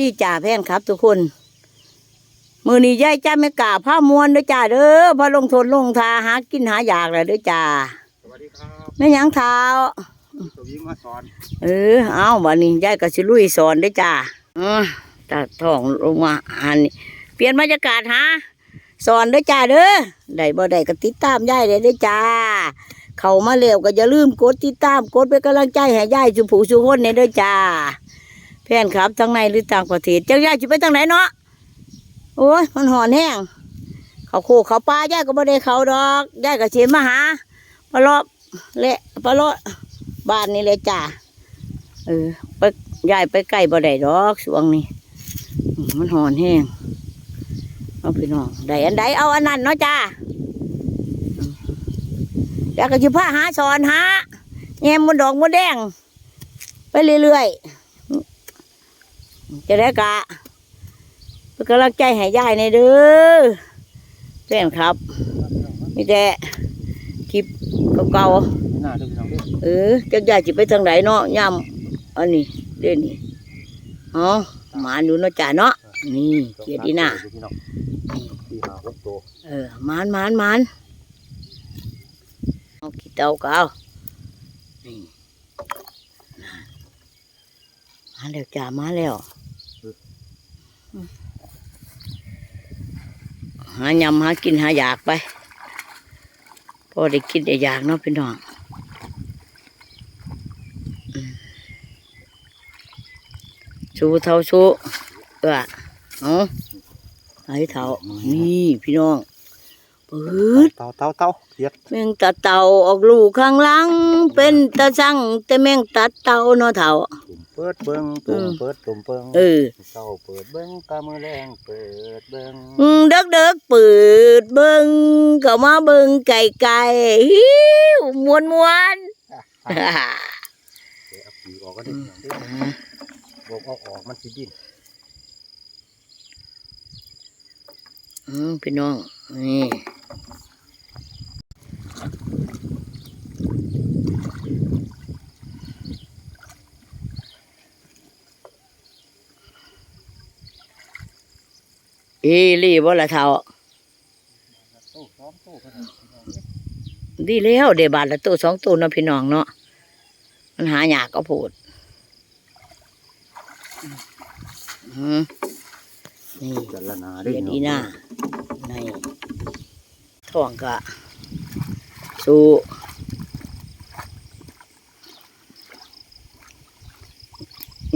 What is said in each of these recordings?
ดีจ่าแพนครับ ทุกคน มือนี้ยายจ้าไม่กล้าผ้ามวนเด้อจ้าเด้อพอลงทนลงทาหากินหาอยากเลยเด้อจ้าสวัสดีครับแม่หยังเท้าตัวยิงมาสอน เออ เอาวันนี้ยายก็สิลุยสอนได้อจ้าอือตาท้องลงมาอันนี้เปลี่ยนบรรยากาศฮะสอนได้อจ้าเด้อได้บ่ได้ก็ติดตามยายได้เด้อจ้าเข้ามาแล้วก็อย่าลืมกดติดตามกดเป็นกำลังใจให้ยายสุผู้สุคนในเด้อจ้า แฟนครับทั้งในหรือต่างประเทศเจ้ายาจะไปทางไหนเนาะโอ้ยมันหอนแห้งเขาโคกเขาปลายายก็บ่ได้เขาดอกยายก็เชียมาหาปลาลาะเละปลาลาะบ้านนี่เลยจ้าเออไปยายไปใกล้บ่ได้ดอกช่วงนี้มันหอนแห้งเอาพี่น้องได้อันใดเอาอันนั้นเนาะจ้าอืมแล้วก็จะพาหาสอนหาแงมมดดอกมดแดง ไปเรื่อยๆ จะได้กะเป็นกำลังใจให้ยายในเด้อแฟนครับมีแต่คลิปเก่าๆหน้าด้วยพี่น้องด้วยเออจักยายจิไปทางไหนเนาะย่ำอันนี้เด่นนี่อ๋อหมาดูเนาะจ่าเนาะนี่เกียรติน่ะพี่น้องตีหาเออหมานหมานหมานเอาขี้เตาเก็เอานี่มาแล้วจ่ามาแล้ว หายำหากินหาอยากไปพอได้กินได้อยากเนาะพี่น้องชูเท่าชูเออเอาไอ้เท่านี่พี่น้องปืดเต่าเต่าเต่าเขียดแมงตาเต่าออกลูกข้างหลังเป็นตาสั่งแต่แมงตัดเต่าเนาะเท่าตุ่ม เปิดเบิ้งตุ่มเปิดตุ่มเบิ้งเออเต่าเปิดเบิ้งกามือแรงเปิดเบิ้งอืมเด็กเด็กๆเปิดเบิ้งก็มาเบิ้งไก่ไก่ฮิวมวนมวนเดี๋ยวเอาปีกออกก็ได้พี่น้องด้วยบอกเอาออกมันสิดิ้นอืมพี่น้องนี่ อีรีบ่ละเท่าโต้สองโต้ก็ได้พี่น้องดีแล้วเดบาทละตัวสองตัวเนาะพี่น้องเนาะมันหายากก็พูดนี่จันละนาดีนพี่อีน้าในท้องกะสู้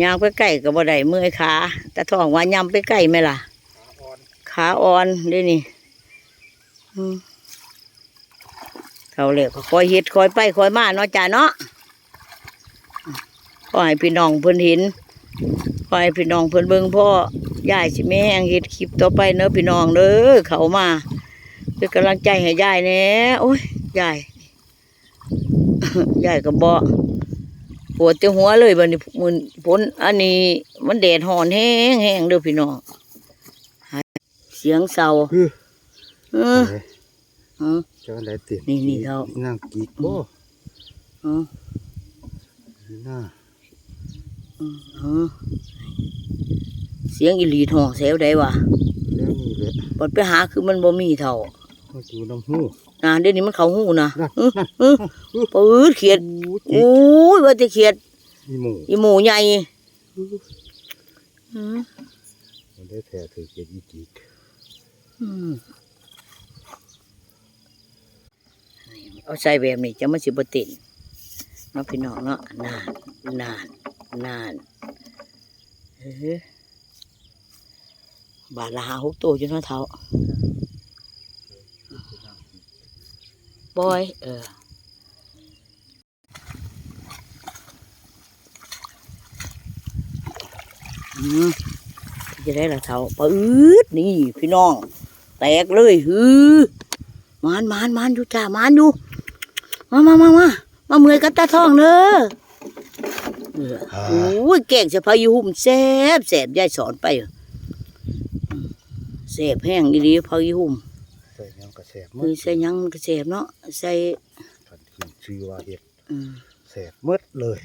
ยางไปใกล้ก็บ่ได้เมื่อยขาแต่ท้องว่ายำไปใกล้ไหมล่ะ ขาอ่อนด้วยนี่เท่าเล็กก็คอยเฮ็ดคอยไปคอยมาเนาะจ้าเนาะขอให้พี่น้องเพิ่นเห็นขอให้พี่น้องเพิ่นเบิ่งพ่อยายสิแม่งเฮ็ดคลิปต่อไปเนอะพี่น้องเด้อเขามาเป็นกำลังใจให้ยายแน่โอ้ยยายยายก็บ่ปวดแต่หัวเลยบัดนี้มื้อฝนอันนี้ มันแดดร้อนแห้งแห้งเด้อพี่น้อง เสียงเศร้าคือเออเออเจ้าอะไรติดนี่นี่เท่านั่งกีกโอ้เออนี่น่าเออเสียงอีหลีทองเสียวได้วะแล้วนี่แหละปดไปหาคือมันบ่มีเท่ามาดูน้ำหูนะเดี๋ยวนี้มันเขาหูนะนั่นเออเออปืดเขียดโอ้โอ้ยว่าจะเขียดมีหมูอีหมูใหญ่อืมมันได้แท้ถือเกียรติกีกอืม เอาใส่แบบนี้จะมันสิบติดเนาะพี่น้องเนาะนานนานนานเออบาทละหาหกตัวอยู่นาะเท่าบอย เออจะได้ละเท่าปืดนี่พี่น้อง แตกเลยฮือมานมานมานอยู่จ้ามานอยู่มามามามามาเมื่อยกันตาท้องเด้อเออโอ้ยแกงจะพายุหุ่มแซ่บแซ่บยายสอนไปอืมแซ่บแห้งอีดีพายุหุ่มใส่ยังกระแสบมืมือดใส่หยังก็แซ่บเนาะใส่ขันขึ้นชื่อว่าเห็ดอืมแสบมืดเลย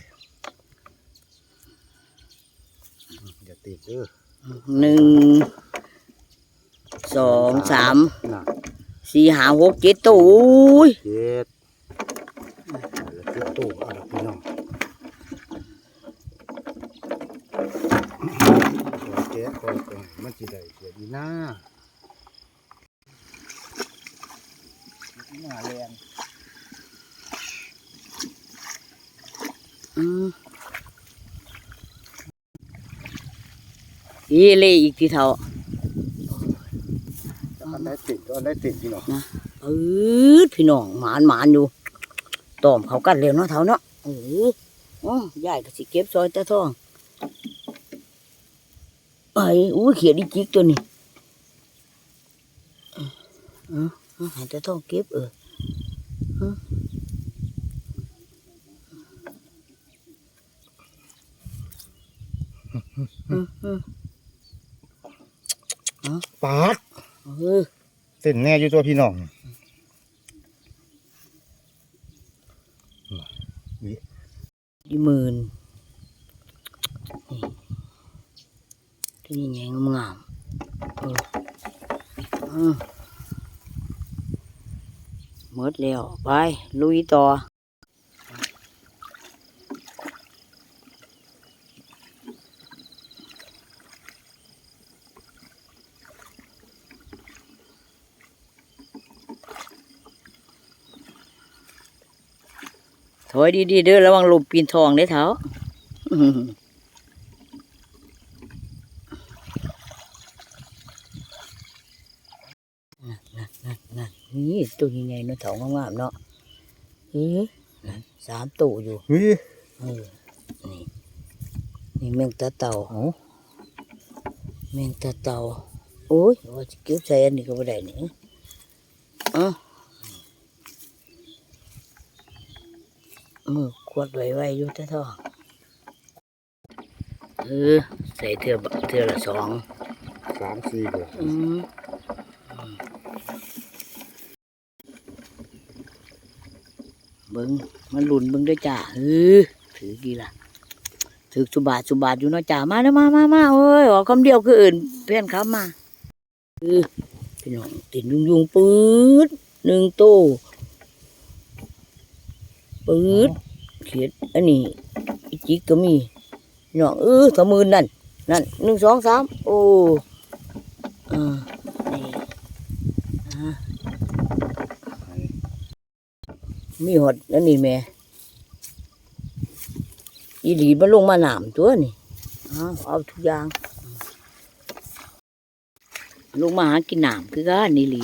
อย่าติดเด้อหนึ่ง สองสามน่ะสี่ห้าหกเจ็ดตัวอุ้ยเจ็ดแล้วเจ็ดตู้เอาละพี่น้องแกะก่อนก่อนมันสิได้เกิดอีหน้าอีหน้าแรงอืมอีเล่อีกทีเท่าอันได้ติด อันได้ติดพี่น้องอืดพี่น้องหมานหมานอยู่ตอมเขากันเร็วเนาะเท่าเนาะเอออ๋อยายก็สิเก็บซอยตาทองไอ้อู้เขียดอีจิกตัวนี้เออเออให้ตาทองเก็บเออเออเออเออปาดเออเต้นแน่อยู่ตัวพี่น้องยี่หมื่นนี่ตัวนี้ใหญ่งามเออเหมดแล้ว ไป ลุยต่อ อยดีๆเด้อระวังลมปีนทองได้อเท้าอื้อหือนั่นนั่นนั่นนั่นนี่ตัวใหญ่ๆเนาะเถางามๆเนาะเฮ้ยนั่นสามตัวอยู่เฮ้ยเออนี่นี่แมงตาเต่าโอ้แมงตาเต่าโอ้ยว่าจะเก็บใส่อันนี้ก็ไม่ได้นี่เอ่ มือขวดไว้ไว้อยู่แต่ท้องเออใส่เทือบเทือละสองสามสี่เดือนอืมเบิ้งมันหลุนเบิ้งด้วยจ้าเออถือกี่ล่ะถือสุบาทสุบาทอยู่เนาะจ้ามาเด้อมามามาเอ้ยออกคำเดียวคืออื่นเพื่อนครับมาเออพี่น้องติดยุงยุงๆปืดหนึ่งตู้ ปืดเขียดอันนี้อีจิกก็มีพี่น้องเออสามหมืนนั่นนั่นหนึ่งสองสามโอ้อ่านี่อ่ามีหดนั่นนี่แม่อีหลีมาลงมาหนามตัวนี่เอาเอาทุกอย่างลงมาหากินหนามคือกันนี่หลี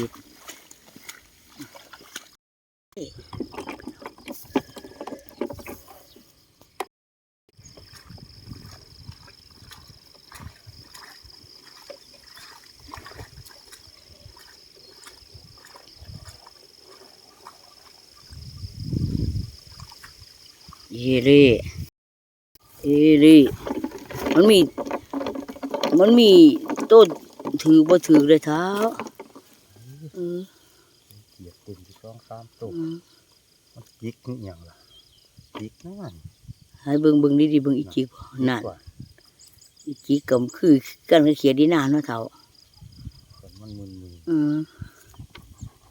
เยเล่เอเล่มันมี มันมีต้นถือบ่ถือเลยเท้าอืมเกียดเต็มที่สองสามตู้อืมมันจิกนี่อหย่างล่ะจิกนั่นให้เบิ่งเบิ่งดีๆเบิ่งอีจิกบ่นั่นกว่าอีจิกก็คือกันเขียดดีหน้าเนาะเท้าคนมันมึนมึนอืม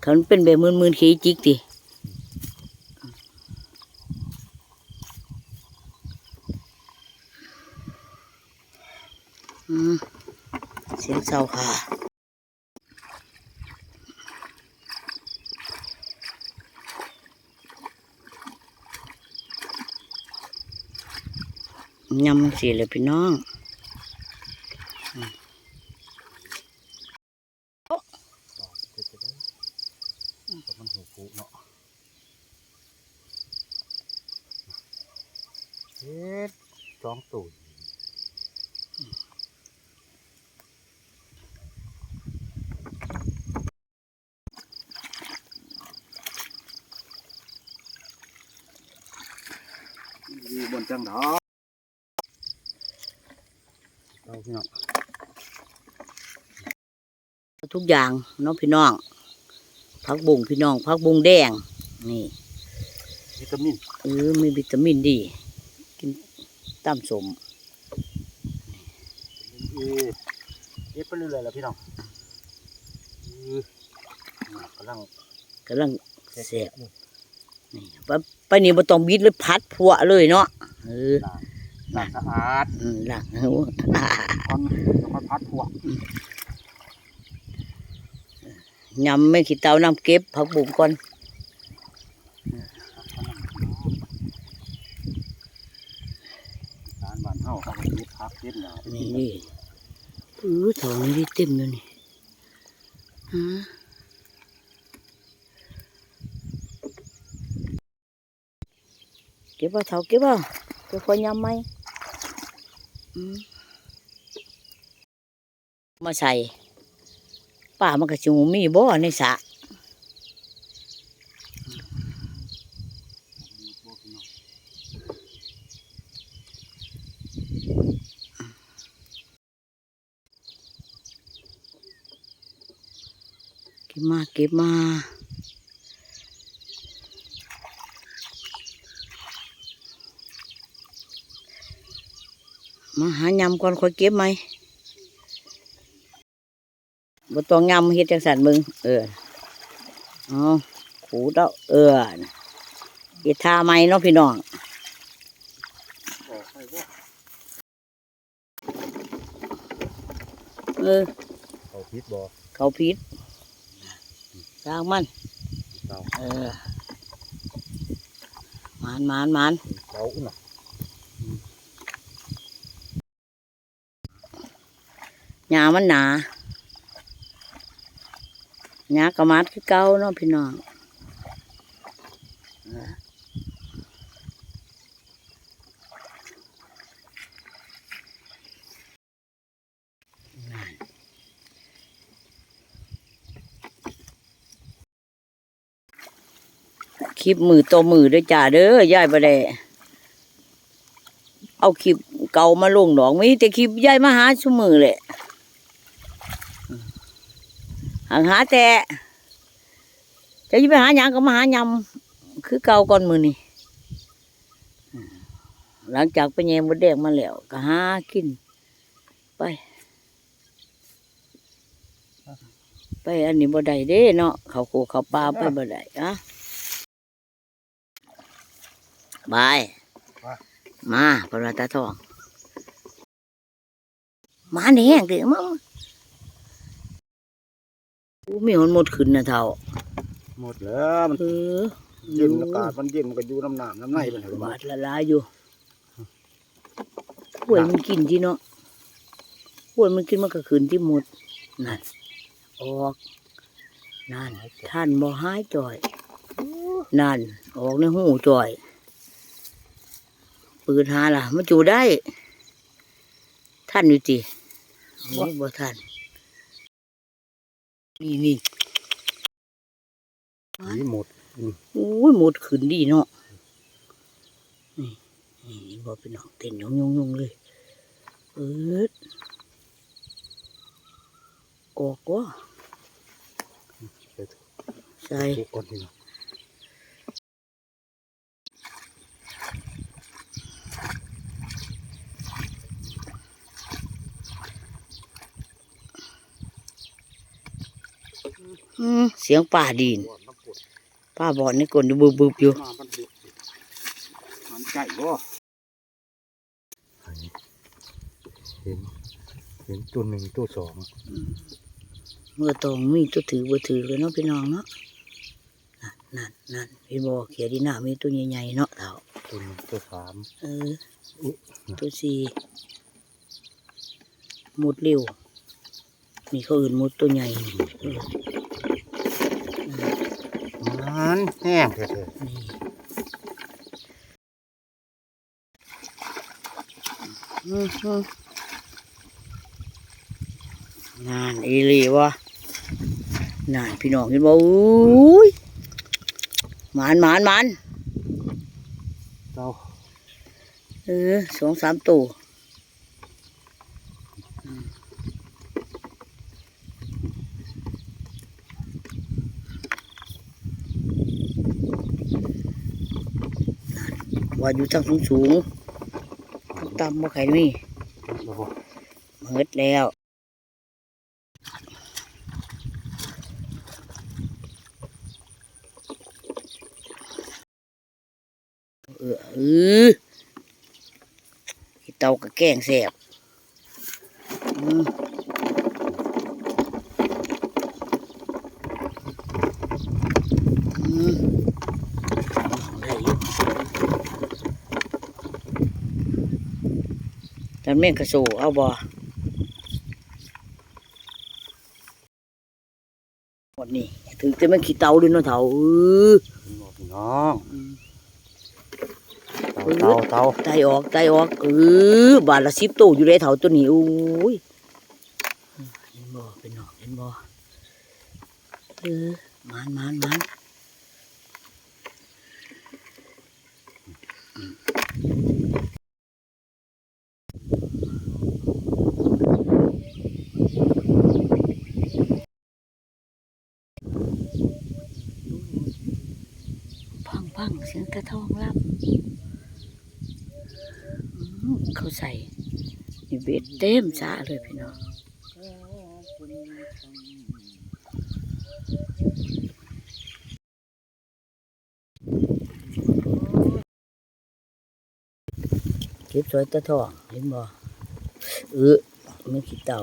คันเป็นแบบมืนๆขี้จิกติ เสียงเศร้าค่ะยำสีเลยพี่น้อง เจ็ดจะได้แต่มันหูฟูเนาะเฮ็ดสองตู้อ ยู่บนจังดอกเอาพี่น้องทุกอย่างเน้องพี่น้องพักบุงพี่น้องพักบุงแดง นี่วิตามินเออมีวิตามินดี กินตามสมเอฮ็ดไปเรื่อยๆแล้วพี่น้องอื้อกำลังกำลังเฮ็ดเสียบ นี่นี่ปะไปนี่บ่ต้องบิดเลยพัดผัวเลยเนาะเออล้างล้างสะอาดอืมหลังเอาอ่าก่อนแล้วค่อยพัดพวกยำไม่ขี้เตาน้ำเก็บผักบุ้งก่อนร้านบ้านเฮาเขาก็ยึดพักยึดหนานี่นี่เออเถานี้ได้เต็มเลยนี่ฮะ ก็บว่าเถาเก็บว่าจะคอยำไหมมาใส่ป่ามันก็จูมีบ่ในสระเก็บมาเก็บมา มาหายำก่อนค่อยเก็บไหมบ่ต้องยำเฮ็ดจังสันมึง เออเอาขูดเอาเออน่ะเฮ็ดท่าไหมเนาะพี่น้องออกไปบ่เออเขาพิษบ่เขาพิษสร้างมันเราเออหมานหมานหมานเราอุ่นน่ะ หญ้ามันหนาหญ้ากระมัดคือเก่าเนาะพี่น้องคลิปมือต่อมือด้วยจ้าเด้อยายบ่ได้เอาคลิปเก่ามาลงดอกมีแต่คลิปยายมาหาชุมือแหละ หาแต่จะยิ่ไปหาหยังก็มาหายำคือเก่าก่อนมือนี่หลังจากไปแยมบดแดงมาแล้วก็หากิน ไป ไปอันนี้บ่ได้เด้เนาะเขาโคเขาปลาไปบ่ได้อะบายมาปลาตาทองมาแหน่งเด้อมา อู้มีหนหมดขึ้นนะเท่าหมดแล้วมันเออเย็นอากาศมันเย็นมันก็อยู่น้ำหนามน้ำในมันเห็นบ่บาดละลายอยู่ป่วยมันกินที่เนาะป่วยมันกินมันก็ขึ้นที่หมดนั่นออกนั่นท่านบ่หายจ่อยนั่น ออกในหูจ่อยปืนหาล่ะ มันจูได้ ท่านอยู่ติโอ้บ่ท่าน นี่นี่นี่หมดอุ้ยหมดขึ้นดีเนาะนี่นี่บ่เป็นน้องเต้นยงยงยงเลยเปิดออกว่าใส่ทุกคนนี่เนาะ สียงป่าดีนบ่อนน้ำปวดป้าบอนนี่กลนอยู่บึบบึบอยู่มามันเด็ดมันใจบ่เห็นเห็นตัวหนึ่งตัวสองเมื่อตองมีตัวถือบ่ถือเลยเนาะพี่น้องเนาะนั่นนั่นนั่นพี่บอเขียดีหน้ามีตัวใหญ่ๆเนาะเท่าตัวหนึ่งตัวสามเอออุ๊ยตัวสี่หมดเร็วนี่เขาอื่นหมดตัวใหญ่ เออมันแห้งแท้นี่อือฮึนานอีหลีวะนานพี่น้องเห็นบ่อุ้ยหมานหมานหมานๆเจ้าเออสองสามตัว ว่าอยู่ทางสูงสูงต่ำบ่ไข่นี่เมิดแล้วเออเออตากระแกงแสบอืม ตอนแม่งกระสูเอาบ่หมดนี่ถึงจะไม่ขี้เตาด้วยเนาะเถาเออพี่น้องเตาเตาเตาไตออกไตออกเออบาทละสิบตู้อยู่เลยเถาตัวนี้อุ้ยเห็นบ่เป็นออกเห็นบ่เออมานมานมานพังพังเสียง กระทองรับเขาใส่นี่เบ็ดเต็มสาเลยพี่น้องเก็บสวยตะทองเห็นบ่เออไม่คิดเต่า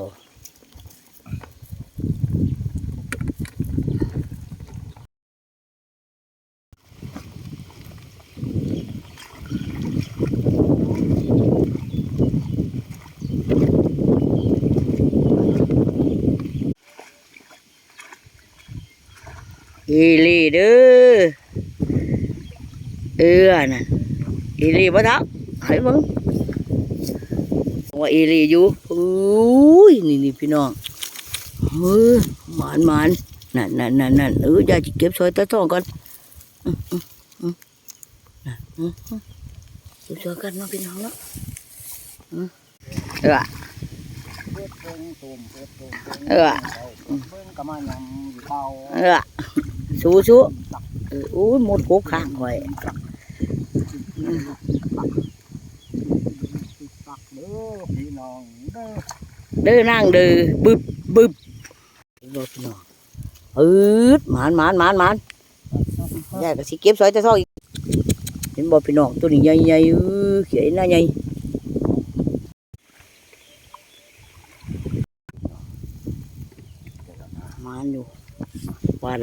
อีลีเด้อเอือน่ะอีลีบ่ทักให้เบิ่งว่าอีลีอยู่อุ้ยนี่นี่พี่น้องเออหมานหมานนั่นนั่นนั่นนั่นเออยายจะเก็บซอยตะทองก่อนเก็บซอยกันเนาะพี่น้องเนาะอื้อเออเออเออ อสู้สู้เอออู้ยหมดโคกข้างไว้ตักเด้อพี่น้องเด้อเด้อนั่งเด้อบึบบึบ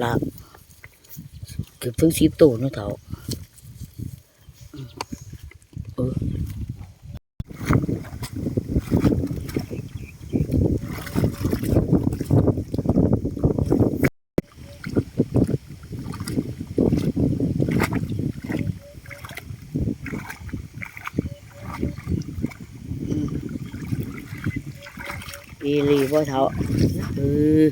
ร ถพี่งสีตูนนะเถึงสิบตัวนาะเถาเอออีลีบ่เท่าเออ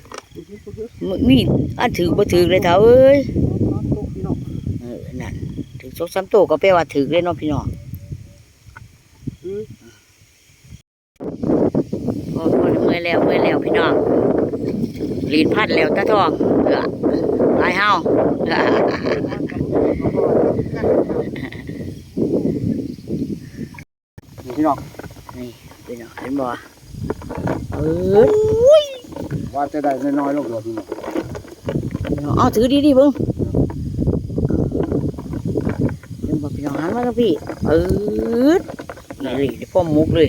มึมีอันถือบ่ถือเลยเท่าเอ้ย พี่น้อง เออนั่น ถือสองสามตัวก็แปลว่าถือเลยเนาะพี่น้องโอ้โหเมื่อยแล้วเมื่อยแล้วพี่น้องลีนพัดแล้วตาทองเออไปเฮาเออนี่พี่น้องนี่พี่น้องเห็นบ่เออว่าจะได้น้อยๆลงเดียวพี่น้องพี่น้องเอาถือดีๆเบิ่งเห็นบ่พี่น้องหันมาแล้วพี่เออนี่เลยได้พ่อมุกเลย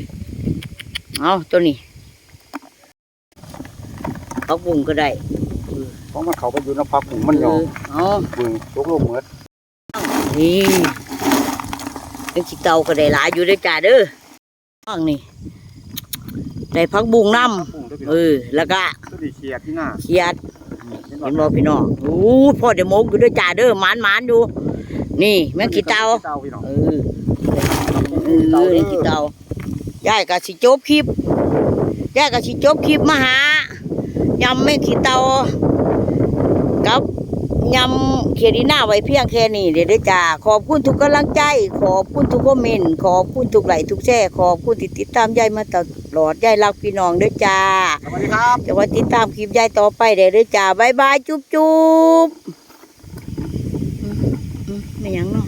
เอาตัวนี้เอาบุ้งก็ได้เพราะมันเข้าไปอยู่ในพักผงมันยอมเออเบิ่งตกลงเหมือนเอานี่เป็นขี้เตาก็ได้หลายอยู่เด้วยจ้าเด้อฟังนี่ได้พักบุ้งน้พักผงำด้วยพี่เอน้องอแล้วก็ตัวนี้เขียดที่หน้าเขียดเห็นบ่พี่น้องโอ้พ่อเดี๋ยวมกอยู่ด้วยจ้าเด้อหมานหมานอยู่ นี่แม่งขี้เตาเตาพี่น้องเออเออเล่นขี้เตายายก็สิจบคลิปยายก็สิจบคลิปมาหายำแม่งขี้เตากับยำเขียดีหน้าไว้เพียงแค่นี้เดี๋ยวได้อจ้าขอบคุณทุกกำลังใจ ขอบคุณทุกคอมเมนต์ขอบคุณทุกไลค์ทุกแชร์ขอบคุณที่ติดตามยายมาตลอดยายรักพี่น้องเด้อจ้าสวัสดีครับจะว่าติดตามคลิปยายต่อไปเด้อเด้อจ้าบายบายจุ๊บจุ๊บอืมอืม ไม่ยังเนาะ